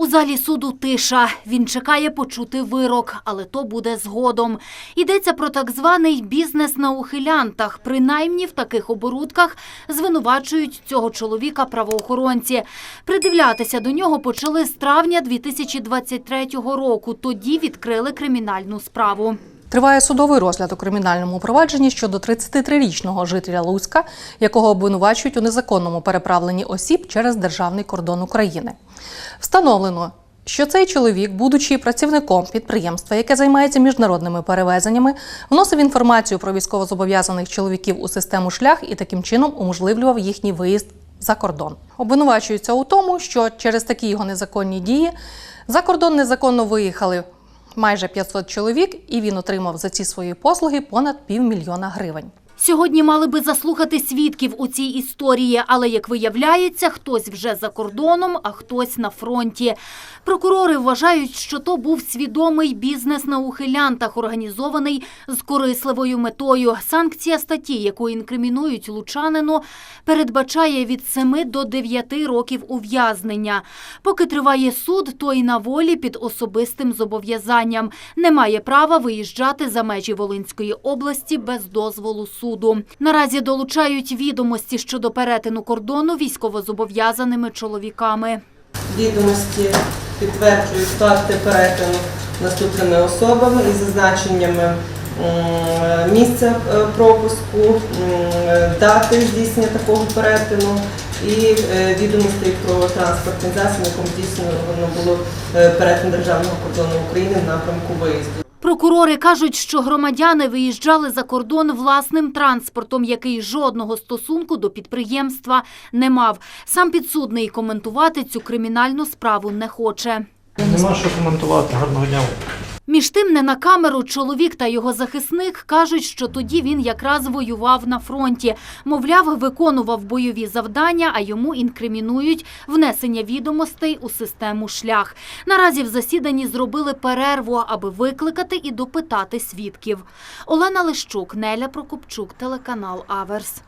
У залі суду тиша. Він чекає почути вирок, але то буде згодом. Йдеться про так званий бізнес на ухилянтах. Принаймні в таких оборудках звинувачують цього чоловіка правоохоронці. Придивлятися до нього почали з травня 2023 року. Тоді відкрили кримінальну справу. Триває судовий розгляд у кримінальному провадженні щодо 33-річного жителя Луцька, якого обвинувачують у незаконному переправленні осіб через державний кордон України. Встановлено, що цей чоловік, будучи працівником підприємства, яке займається міжнародними перевезеннями, вносив інформацію про військовозобов'язаних чоловіків у систему шлях і таким чином уможливлював їхній виїзд за кордон. Обвинувачується у тому, що через такі його незаконні дії за кордон незаконно виїхали майже 500 чоловік, і він отримав за ці свої послуги понад півмільйона гривень. Сьогодні мали би заслухати свідків у цій історії, але, як виявляється, хтось вже за кордоном, а хтось на фронті. Прокурори вважають, що то був свідомий бізнес на ухилянтах, організований з корисливою метою. Санкція статті, яку інкримінують лучанину, передбачає від 7 до 9 років ув'язнення. Поки триває суд, той на волі під особистим зобов'язанням. Не має права виїжджати за межі Волинської області без дозволу суду. Наразі долучають відомості щодо перетину кордону військовозобов'язаними чоловіками. Відомості підтверджують факти перетину наступними особами із зазначеннями місця е, пропуску, дати здійснення такого перетину і е, відомостей про транспортний засіб, якому здійснено було е, перетин державного кордону України в напрямку виїзду. Прокурори кажуть, що громадяни виїжджали за кордон власним транспортом, який жодного стосунку до підприємства не мав. Сам підсудний коментувати цю кримінальну справу не хоче. Нема що коментувати. Гарного дня. Між тим, не на камеру чоловік та його захисник кажуть, що тоді він якраз воював на фронті. Мовляв, виконував бойові завдання, а йому інкримінують внесення відомостей у систему шлях. Наразі в засіданні зробили перерву, аби викликати і допитати свідків. Олена Лищук, Неля Прокопчук, телеканал Аверс.